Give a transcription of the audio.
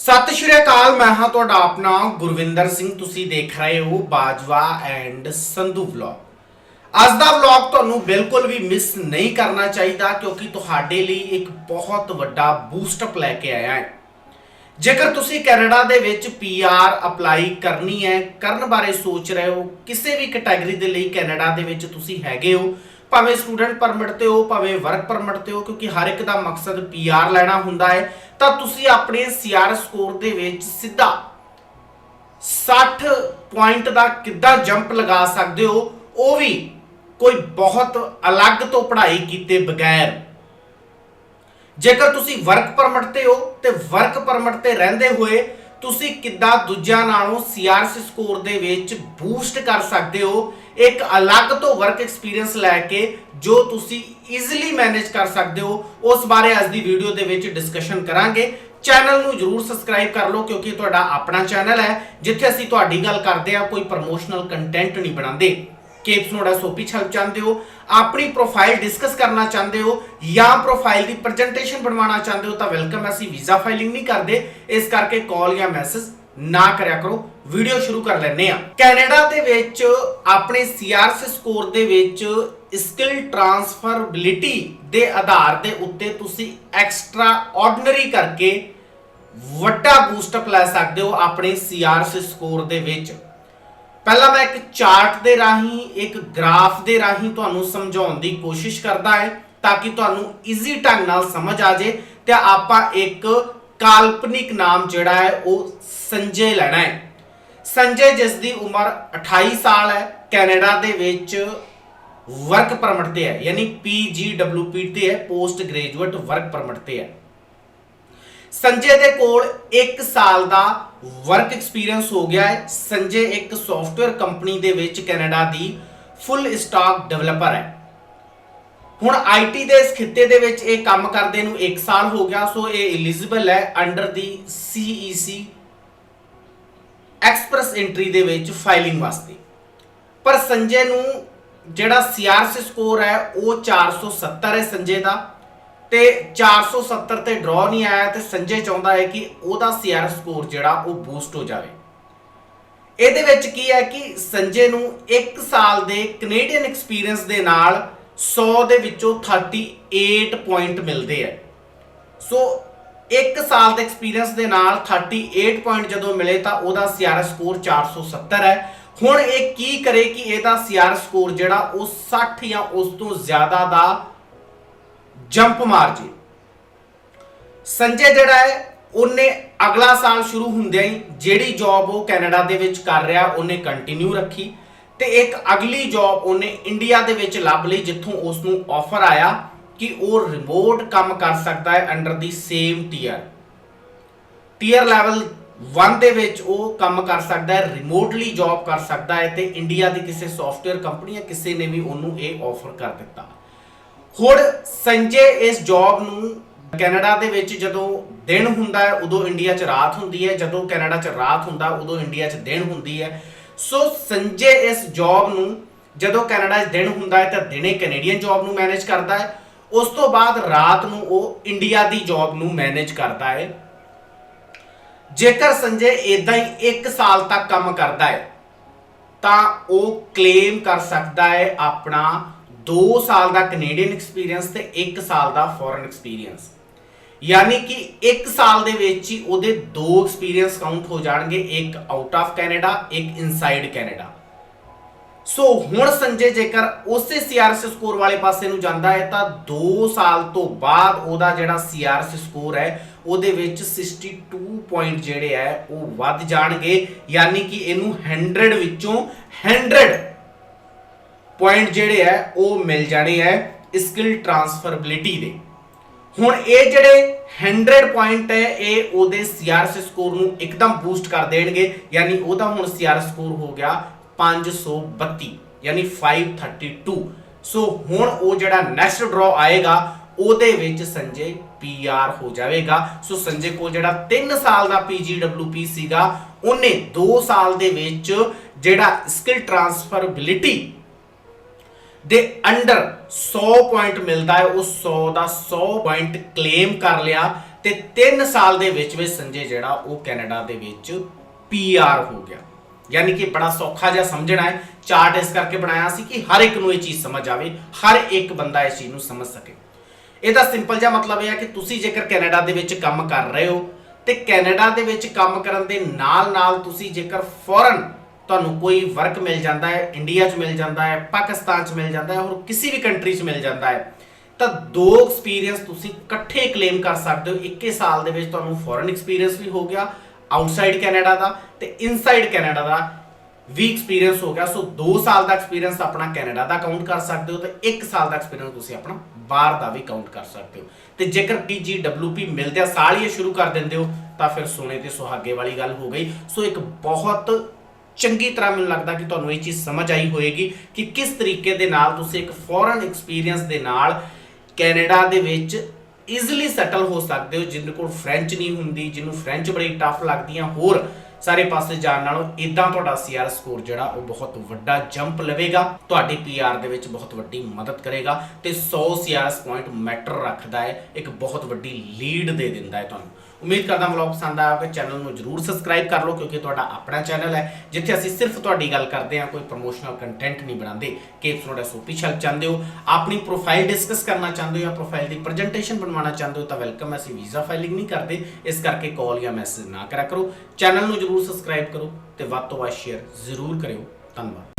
ਸਤਿ ਸ਼੍ਰੀ ਅਕਾਲ, ਮੈਂ ਹਾਂ ਤੁਹਾਡਾ ਆਪਣਾ ਗੁਰਵਿੰਦਰ ਸਿੰਘ। ਤੁਸੀਂ ਦੇਖ ਰਹੇ ਹੋ ਬਾਜਵਾ ਐਂਡ ਸੰਧੂ ਵਲੌਗ ਅੱਜ ਦਾ ਵਲੌਗ ਤੁਹਾਨੂੰ ਬਿਲਕੁਲ ਵੀ ਮਿਸ ਨਹੀਂ ਕਰਨਾ ਚਾਹੀਦਾ, ਕਿਉਂਕਿ ਤੁਹਾਡੇ ਲਈ ਇੱਕ ਬਹੁਤ ਵੱਡਾ ਬੂਸਟਅਪ ਲੈ ਕੇ ਆਇਆ ਹੈ। ਜੇਕਰ ਤੁਸੀਂ ਕੈਨੇਡਾ ਦੇ ਵਿੱਚ ਪੀਆਰ ਅਪਲਾਈ ਕਰਨੀ ਹੈ, ਕਰਨ ਬਾਰੇ ਸੋਚ ਰਹੇ ਹੋ, ਕਿਸੇ ਵੀ ਕੈਟਾਗਰੀ ਦੇ ਲਈ ਕੈਨੇਡਾ ਦੇ ਵਿੱਚ ਤੁਸੀਂ ਹੈਗੇ ਹੋ, ਭਾਵੇਂ ਸਟੂਡੈਂਟ ਪਰਮਿਟ ਤੇ ਹੋ, ਭਾਵੇਂ ਵਰਕ ਪਰਮਿਟ ਤੇ ਹੋ, ਕਿਉਂਕਿ ਹਰ ਇੱਕ ਦਾ ਮਕਸਦ ਪੀਆਰ ਲੈਣਾ ਹੁੰਦਾ ਹੈ। ਤਾਂ ਤੁਸੀਂ ਆਪਣੇ ਸੀਆਰ ਸਕੋਰ ਦੇ ਵਿੱਚ ਸਿੱਧਾ 60 ਪੁਆਇੰਟ ਦਾ ਕਿੱਦਾਂ ਜੰਪ ਲਗਾ ਸਕਦੇ ਹੋ, ਉਹ ਵੀ ਕੋਈ ਬਹੁਤ ਅਲੱਗ ਤੋਂ ਪੜ੍ਹਾਈ ਕੀਤੇ ਬਗੈਰ। ਜੇਕਰ ਤੁਸੀਂ ਵਰਕ ਪਰਮਿਟ ਤੇ ਹੋ ਤੇ ਵਰਕ ਪਰਮਿਟ ਤੇ ਰਹਿੰਦੇ ਹੋਏ ਤੁਸੀਂ ਕਿੱਦਾਂ ਦੂਜਿਆਂ ਨਾਲੋਂ ਸੀਆਰਸੀ ਸਕੋਰ ਦੇ ਵਿੱਚ ਬੂਸਟ ਕਰ ਸਕਦੇ ਹੋ? ਇੱਕ ਅਲੱਗ ਤੋਂ ਵਰਕ ਐਕਸਪੀਰੀਅੰਸ ਲੈ ਕੇ ਜੋ ਤੁਸੀਂ ਈਜ਼ੀਲੀ ਮੈਨੇਜ ਕਰ ਸਕਦੇ ਹੋ, ਉਸ ਬਾਰੇ ਅੱਜ ਦੀ ਵੀਡੀਓ ਦੇ ਵਿੱਚ ਡਿਸਕਸ਼ਨ ਕਰਾਂਗੇ। ਚੈਨਲ ਨੂੰ ਜਰੂਰ ਸਬਸਕ੍ਰਾਈਬ ਕਰ ਲਓ, ਕਿਉਂਕਿ ਇਹ ਤੁਹਾਡਾ ਆਪਣਾ ਚੈਨਲ ਹੈ, ਜਿੱਥੇ ਅਸੀਂ ਤੁਹਾਡੀ ਗੱਲ ਕਰਦੇ ਆ ਕੋਈ ਪ੍ਰਮੋਸ਼ਨਲ ਕੰਟੈਂਟ ਨਹੀਂ ਬਣਾਉਂਦੇ। ਕੇਪਸ ਨੋਡਾ ਸੋਪੀ ਛਲ ਚਾਹੁੰਦੇ ਹੋ, ਆਪਣੀ ਪ੍ਰੋਫਾਈਲ ਡਿਸਕਸ ਕਰਨਾ ਚਾਹੁੰਦੇ ਹੋ ਜਾਂ ਪ੍ਰੋਫਾਈਲ ਦੀ ਪ੍ਰੈਜੈਂਟੇਸ਼ਨ ਬਣਵਾਉਣਾ ਚਾਹੁੰਦੇ ਹੋ ਤਾਂ ਵੈਲਕਮ ਅਸੀਂ ਵੀਜ਼ਾ ਫਾਈਲਿੰਗ ਨਹੀਂ ਕਰਦੇ। ਇਸ ਕਰਕੇ ਕਾਲ ਜਾਂ ਮੈਸੇਜ ਨਾ ਕਰਿਆ ਕਰੋ। ਵੀਡੀਓ ਸ਼ੁਰੂ ਕਰ ਲੈਂਦੇ ਆ ਕੈਨੇਡਾ ਦੇ ਵਿੱਚ ਆਪਣੇ ਸੀਆਰਸੀ ਸਕੋਰ ਦੇ ਵਿੱਚ ਸਕਿੱਲ ਟ੍ਰਾਂਸਫਰਬਿਲਿਟੀ ਦੇ ਆਧਾਰ ਦੇ ਉੱਤੇ ਤੁਸੀਂ ਐਕਸਟਰਾ ਆਰਡੀਨਰੀ ਕਰਕੇ ਵੱਡਾ ਬੂਸਟ ਲੈ ਸਕਦੇ ਹੋ ਆਪਣੇ ਸੀਆਰਸੀ ਸਕੋਰ ਦੇ ਵਿੱਚ। ਪਹਿਲਾਂ ਮੈਂ ਇੱਕ ਚਾਰਟ ਦੇ ਰਾਹੀਂ, ਇੱਕ ਗ੍ਰਾਫ ਦੇ ਰਾਹੀਂ ਤੁਹਾਨੂੰ ਸਮਝਾਉਣ ਦੀ ਕੋਸ਼ਿਸ਼ ਕਰਦਾ ਹੈ ਤਾਂ ਕਿ ਤੁਹਾਨੂੰ ਈਜ਼ੀ ਢੰਗ ਨਾਲ ਸਮਝ ਆ ਜੇ, ਤੇ ਆਪਾਂ ਇੱਕ ਕਾਲਪਨਿਕ ਨਾਮ ਜਿਹੜਾ ਹੈ, ਉਹ ਸੰਜੇ ਲੈਣਾ ਹੈ ਸੰਜੇ ਜਿਸ ਦੀ ਉਮਰ 28 ਸਾਲ ਹੈ, ਕੈਨੇਡਾ ਦੇ ਵਿੱਚ ਵਰਕ ਪਰਮਿਟ ਤੇ ਹੈ, ਯਾਨੀ ਪੀਜੀਡਬਲਯੂਪੀ ਤੇ ਹੈ ਪੋਸਟ ਗ੍ਰੈਜੂਏਟ ਵਰਕ ਪਰਮਿਟ ਤੇ ਹੈ। ਸੰਜੇ ਦੇ ਕੋਲ 1 ਸਾਲ ਦਾ ਵਰਕ ਐਕਸਪੀਰੀਅੰਸ ਹੋ ਗਿਆ ਹੈ। ਸੰਜੇ ਇੱਕ ਸੌਫਟਵੇਅਰ ਕੰਪਨੀ ਦੇ ਵਿੱਚ ਕੈਨੇਡਾ ਦੀ ਫੁੱਲ ਸਟਾਕ ਡਿਵੈਲਪਰ ਹੈ। ਹੁਣ ਆਈਟੀ ਦੇ ਇਸ ਖਿੱਤੇ ਦੇ ਵਿੱਚ ਇਹ ਕੰਮ ਕਰਦੇ ਨੂੰ 1 ਸਾਲ ਹੋ ਗਿਆ, ਸੋ ਇਹ ਐਲੀਜੀਬਲ ਹੈ under the CEC express entry ਦੇ ਵਿੱਚ ਫਾਈਲਿੰਗ ਵਾਸਤੇ। ਪਰ ਸੰਜੇ ਨੂੰ ਜਿਹੜਾ ਸੀਆਰਸੀ ਸਕੋਰ ਹੈ, ਉਹ 470 ਹੈ ਸੰਜੇ ਦਾ। ਤੇ 470 ਤੇ ਡਰਾ ਨਹੀਂ ਆਇਆ ਤੇ ਸੰਜੇ ਚਾਹੁੰਦਾ ਹੈ ਕਿ ਉਹਦਾ ਸੀਆਰ ਸਕੋਰ ਜਿਹੜਾ ਉਹ ਬੂਸਟ ਹੋ ਜਾਵੇ। ਇਹਦੇ ਵਿੱਚ ਕੀ ਹੈ ਕਿ ਸੰਜੇ ਨੂੰ 1 ਸਾਲ ਦੇ ਕੈਨੇਡੀਅਨ ਐਕਸਪੀਰੀਅੰਸ ਦੇ ਨਾਲ 100 ਦੇ ਵਿੱਚੋਂ 38 ਪੁਆਇੰਟ ਮਿਲਦੇ ਆ। ਸੋ 1 ਸਾਲ ਦੇ ਐਕਸਪੀਰੀਅੰਸ ਦੇ ਨਾਲ 38 ਪੁਆਇੰਟ ਜਦੋਂ ਮਿਲੇ ਤਾਂ ਉਹਦਾ ਸੀਆਰ ਸਕੋਰ 470 ਹੈ। ਹੁਣ ਇਹ ਕੀ ਕਰੇ ਕਿ ਇਹਦਾ ਸੀਆਰ ਸਕੋਰ ਜਿਹੜਾ ਉਹ 60 ਜਾਂ ਉਸ ਤੋਂ ਜ਼ਿਆਦਾ ਦਾ ਜੰਪ ਮਾਰ ਜੇ। ਸੰਜੇ ਜਿਹੜਾ ਹੈ, ਉਹਨੇ ਅਗਲਾ ਸਾਲ ਸ਼ੁਰੂ ਹੁੰਦਿਆਂ ਹੀ ਜਿਹੜੀ ਜੌਬ ਉਹ ਕੈਨੇਡਾ ਦੇ ਵਿੱਚ ਕਰ ਰਿਹਾ, ਉਹਨੇ ਕੰਟੀਨਿਊ ਰੱਖੀ ਤੇ ਇੱਕ ਅਗਲੀ ਜੌਬ ਉਹਨੇ ਇੰਡੀਆ ਦੇ ਵਿੱਚ ਲੱਭ ਲਈ, ਜਿੱਥੋਂ ਉਸ ਨੂੰ ਆਫਰ ਆਇਆ ਕਿ ਉਹ ਰਿਮੋਟ ਕੰਮ ਕਰ ਸਕਦਾ ਹੈ under the same tier tier level 1 ਦੇ ਵਿੱਚ ਉਹ ਕੰਮ ਕਰ ਸਕਦਾ ਹੈ ਰਿਮੋਟਲੀ ਜੌਬ ਕਰ ਸਕਦਾ ਹੈ ਤੇ ਇੰਡੀਆ ਦੀ ਕਿਸੇ ਸੌਫਟਵੇਅਰ ਕੰਪਨੀ ਜਾਂ ਕਿਸੇ ਨੇ ਵੀ ਉਹਨੂੰ ਇਹ ਆਫਰ ਕਰ ਦਿੱਤਾ। ਹੁਣ ਸੰਜੇ ਇਸ ਜੌਬ ਨੂੰ ਕੈਨੇਡਾ ਦੇ ਵਿੱਚ ਜਦੋਂ ਦਿਨ ਹੁੰਦਾ ਹੈ, ਉਦੋਂ ਇੰਡੀਆ 'ਚ ਰਾਤ ਹੁੰਦੀ ਹੈ। ਜਦੋਂ ਕੈਨੇਡਾ 'ਚ ਰਾਤ ਹੁੰਦਾ, ਉਦੋਂ ਇੰਡੀਆ 'ਚ ਦਿਨ ਹੁੰਦੀ ਹੈ। ਸੋ ਸੰਜੇ ਇਸ ਜੌਬ ਨੂੰ ਜਦੋਂ ਕੈਨੇਡਾ 'ਚ ਦਿਨ ਹੁੰਦਾ ਹੈ, ਤਾਂ ਦਿਨੇ ਕੈਨੇਡੀਅਨ ਜੌਬ ਨੂੰ ਮੈਨੇਜ ਕਰਦਾ ਹੈ। ਉਸ ਤੋਂ ਬਾਅਦ ਰਾਤ ਨੂੰ ਉਹ ਇੰਡੀਆ ਦੀ ਜੌਬ ਨੂੰ ਮੈਨੇਜ ਕਰਦਾ ਹੈ। ਜੇਕਰ ਸੰਜੇ ਇਦਾਂ ਹੀ 1 ਸਾਲ ਤੱਕ ਕੰਮ ਕਰਦਾ ਹੈ, ਤਾਂ ਉਹ ਕਲੇਮ ਕਰ ਸਕਦਾ ਹੈ ਆਪਣਾ 2 ਸਾਲ ਦਾ ਕੈਨੇਡੀਅਨ ਐਕਸਪੀਰੀਅੰਸ ਤੇ 1 ਸਾਲ ਦਾ ਫੋਰਨ ਐਕਸਪੀਰੀਅੰਸ ਯਾਨੀ ਕਿ 1 ਸਾਲ ਦੇ ਵਿੱਚ ਹੀ ਉਹਦੇ ਦੋ ਐਕਸਪੀਰੀਅੰਸ ਕਾਊਂਟ ਹੋ ਜਾਣਗੇ, ਇੱਕ ਆਊਟ ਆਫ ਕੈਨੇਡਾ ਇੱਕ ਇਨਸਾਈਡ ਕੈਨੇਡਾ ਸੋ ਹੁਣ ਸੰਜੇ, ਜੇਕਰ ਉਸੇ ਸੀਆਰਸੀ ਸਕੋਰ ਵਾਲੇ ਪਾਸੇ ਨੂੰ ਜਾਂਦਾ ਹੈ, ਤਾਂ 2 ਸਾਲ ਤੋਂ ਬਾਅਦ ਉਹਦਾ ਜਿਹੜਾ ਸੀਆਰਸੀ ਸਕੋਰ ਹੈ, ਉਹਦੇ ਵਿੱਚ 62 ਪੁਆਇੰਟ ਜਿਹੜੇ ਹੈ, ਉਹ ਵੱਧ ਜਾਣਗੇ। ਯਾਨੀ ਕਿ ਇਹਨੂੰ 100 ਵਿੱਚੋਂ 100 ਪੁਆਇੰਟ ਜਿਹੜੇ ਹੈ, ਉਹ ਮਿਲ ਜਾਣੇ ਹੈ ਸਕਿੱਲ ਟਰਾਂਸਫਰਬਿਲਿਟੀ ਦੇ। ਹੁਣ ਇਹ ਜਿਹੜੇ 100 ਪੁਆਇੰਟ ਹੈ, ਇਹ ਉਹਦੇ ਸੀਆਰਸੀ ਸਕੋਰ ਨੂੰ ਇੱਕਦਮ ਬੂਸਟ ਕਰ ਦੇਣਗੇ, ਯਾਨੀ ਉਹਦਾ ਹੁਣ ਸੀਆਰ ਸਕੋਰ ਹੋ ਗਿਆ 532 ਯਾਨੀ 532 ਸੋ ਹੁਣ ਉਹ ਜਿਹੜਾ ਨੈਕਸਟ ਡਰਾ ਆਏਗਾ, ਉਹਦੇ ਵਿੱਚ ਸੰਜੇ ਪੀਆਰ ਹੋ ਜਾਵੇਗਾ। ਸੋ ਸੰਜੇ ਕੋਲ ਜਿਹੜਾ 3 ਸਾਲ ਦਾ ਪੀਜੀਡਬਲਯੂਪੀ ਸੀਗਾ, ਉਹਨੇ 2 ਸਾਲ ਦੇ ਵਿੱਚ ਜਿਹੜਾ ਸਕਿੱਲ ਟਰਾਂਸਫਰਬਿਲਿਟੀ ਦੇ ਅੰਡਰ 100 ਪੁਆਇੰਟ ਮਿਲਦਾ ਹੈ, ਉਹ 100 ਦਾ 100 ਪੁਆਇੰਟ ਕਲੇਮ ਕਰ ਲਿਆ ਤੇ 3 ਸਾਲ ਦੇ ਵਿੱਚ ਵਿੱਚ ਸੰਜੇ ਜਿਹੜਾ ਉਹ ਕੈਨੇਡਾ ਦੇ ਵਿੱਚ ਪੀਆਰ ਹੋ ਗਿਆ। ਯਾਨੀ ਕਿ ਬੜਾ ਸੌਖਾ ਜਿਹਾ ਸਮਝਣਾ ਹੈ, ਚਾਰਟ ਇਸ ਕਰਕੇ ਬਣਾਇਆ ਸੀ ਕਿ ਹਰ ਇੱਕ ਨੂੰ ਇਹ ਚੀਜ਼ ਸਮਝ ਆਵੇ, ਹਰ ਇੱਕ ਬੰਦਾ ਇਸ ਚੀਜ਼ ਨੂੰ ਸਮਝ ਸਕੇ। ਇਹਦਾ ਸਿੰਪਲ ਜਿਹਾ ਮਤਲਬ ਇਹ ਹੈ ਕਿ ਤੁਸੀਂ ਜੇਕਰ ਕੈਨੇਡਾ ਦੇ ਵਿੱਚ ਕੰਮ ਕਰ ਰਹੇ ਹੋ ਤੇ ਕੈਨੇਡਾ ਦੇ ਵਿੱਚ ਕੰਮ ਕਰਨ ਦੇ ਨਾਲ ਨਾਲ ਤੁਸੀਂ ਜੇਕਰ ਫੋਰਨ ਤੁਹਾਨੂੰ ਕੋਈ ਵਰਕ ਮਿਲ ਜਾਂਦਾ ਹੈ ਇੰਡੀਆ 'ਚ ਮਿਲ ਜਾਂਦਾ ਹੈ ਪਾਕਿਸਤਾਨ 'ਚ ਮਿਲ ਜਾਂਦਾ ਹੈ, ਹੋਰ ਕਿਸੇ ਵੀ ਕੰਟਰੀ 'ਚ ਮਿਲ ਜਾਂਦਾ ਹੈ, ਤਾਂ ਦੋ ਐਕਸਪੀਰੀਅੰਸ ਤੁਸੀਂ ਇਕੱਠੇ ਕਲੇਮ ਕਰ ਸਕਦੇ ਹੋ। ਇੱਕੇ ਸਾਲ ਦੇ ਵਿੱਚ ਤੁਹਾਨੂੰ ਫੋਰਨ ਐਕਸਪੀਰੀਅੰਸ ਵੀ ਹੋ ਗਿਆ ਆਊਟਸਾਈਡ ਕੈਨੇਡਾ ਦਾ ਤੇ ਇਨਸਾਈਡ ਕੈਨੇਡਾ ਦਾ ਵੀ ਐਕਸਪੀਰੀਅੰਸ ਹੋ ਗਿਆ। ਸੋ 2 ਸਾਲ ਦਾ ਐਕਸਪੀਰੀਅੰਸ ਆਪਣਾ ਕੈਨੇਡਾ ਦਾ ਕਾਊਂਟ ਕਰ ਸਕਦੇ ਹੋ ਤੇ 1 ਸਾਲ ਦਾ ਐਕਸਪੀਰੀਅੰਸ ਤੁਸੀਂ ਆਪਣਾ ਬਾਹਰ ਦਾ ਵੀ ਕਾਊਂਟ ਕਰ ਸਕਦੇ ਹੋ। ਤੇ ਜੇਕਰ ਪੀਜੀਡਬਲਯੂਪੀ ਮਿਲਦਿਆਂ ਸਾਲ ਹੀ ਸ਼ੁਰੂ ਕਰ ਦਿੰਦੇ ਹੋ, ਤਾਂ ਫਿਰ ਸੋਨੇ ਤੇ ਸੁਹਾਗੇ ਵਾਲੀ ਗੱਲ ਹੋ ਗਈ। ਸੋ ਇੱਕ ਬਹੁਤ ਚੰਗੀ ਤਰ੍ਹਾਂ ਮੈਨੂੰ ਲੱਗਦਾ ਕਿ ਤੁਹਾਨੂੰ ਇਹ ਚੀਜ਼ ਸਮਝ ਆਈ ਹੋਏਗੀ ਕਿ ਕਿਸ ਤਰੀਕੇ ਦੇ ਨਾਲ ਤੁਸੀਂ ਇੱਕ ਫੋਰਨ ਐਕਸਪੀਰੀਅੰਸ ਦੇ ਨਾਲ ਕੈਨੇਡਾ ਦੇ ਵਿੱਚ ਈਜ਼ੀਲੀ ਸੈਟਲ ਹੋ ਸਕਦੇ ਹੋ ਜਿਨ੍ਹਾਂ ਕੋਲ ਫ੍ਰੈਂਚ ਨਹੀਂ ਹੁੰਦੀ, ਜਿਹਨੂੰ ਫ੍ਰੈਂਚ ਬੜੀ ਟਫ ਲੱਗਦੀਆਂ, ਹੋਰ ਸਾਰੇ ਪਾਸੇ ਜਾਣ ਨਾਲੋਂ ਇਦਾਂ ਤੁਹਾਡਾ ਸੀਆਰ ਸਕੋਰ ਜਿਹੜਾ, ਉਹ ਬਹੁਤ ਵੱਡਾ ਜੰਪ ਲਵੇਗਾ, ਤੁਹਾਡੀ ਪੀਆਰ ਦੇ ਵਿੱਚ ਬਹੁਤ ਵੱਡੀ ਮਦਦ ਕਰੇਗਾ ਤੇ 100 ਸੀਆਰਐਸ ਪੁਆਇੰਟ ਮੈਟਰ ਰੱਖਦਾ ਹੈ, ਇੱਕ ਬਹੁਤ ਵੱਡੀ ਲੀਡ ਦੇ ਦਿੰਦਾ ਹੈ ਤੁਹਾਨੂੰ। ਉਮੀਦ ਕਰਦਾ ਵਲੌਗ ਪਸੰਦ ਆਇਆ ਹੋਵੇ ਚੈਨਲ ਨੂੰ ਜਰੂਰ ਸਬਸਕ੍ਰਾਈਬ ਕਰ ਲਓ, ਕਿਉਂਕਿ ਤੁਹਾਡਾ ਆਪਣਾ ਚੈਨਲ ਹੈ, ਜਿੱਥੇ ਅਸੀਂ ਸਿਰਫ ਤੁਹਾਡੀ ਗੱਲ ਕਰਦੇ ਹਾਂ, ਕੋਈ ਪ੍ਰੋਮੋਸ਼ਨਲ ਕੰਟੈਂਟ ਨਹੀਂ ਬਣਾਉਂਦੇ। ਕਿ ਤੁਹਾਡਾ ਸੋਪੀ ਛਲ ਚਾਹੁੰਦੇ ਹੋ, ਆਪਣੀ ਪ੍ਰੋਫਾਈਲ ਡਿਸਕਸ ਕਰਨਾ ਚਾਹੁੰਦੇ ਹੋ ਜਾਂ ਪ੍ਰੋਫਾਈਲ ਦੀ ਪ੍ਰੈਜੈਂਟੇਸ਼ਨ ਬਣਵਾਉਣਾ ਚਾਹੁੰਦੇ ਹੋ, ਤਾਂ ਵੈਲਕਮ ਅਸੀਂ ਵੀਜ਼ਾ ਫਾਈਲਿੰਗ ਨਹੀਂ ਕਰਦੇ, ਇਸ ਕਰਕੇ ਕਾਲ ਜਾਂ ਮੈਸੇਜ ਨਾ ਕਰਿਆ ਕਰੋ। ਚੈਨਲ ਨੂੰ ਜਰੂਰ ਸਬਸਕ੍ਰਾਈਬ ਕਰੋ ਤੇ ਵੱਧ ਤੋਂ ਵੱਧ ਸ਼ੇਅਰ ਜ਼ਰੂਰ ਕਰਿਓ। ਧੰਨਵਾਦ।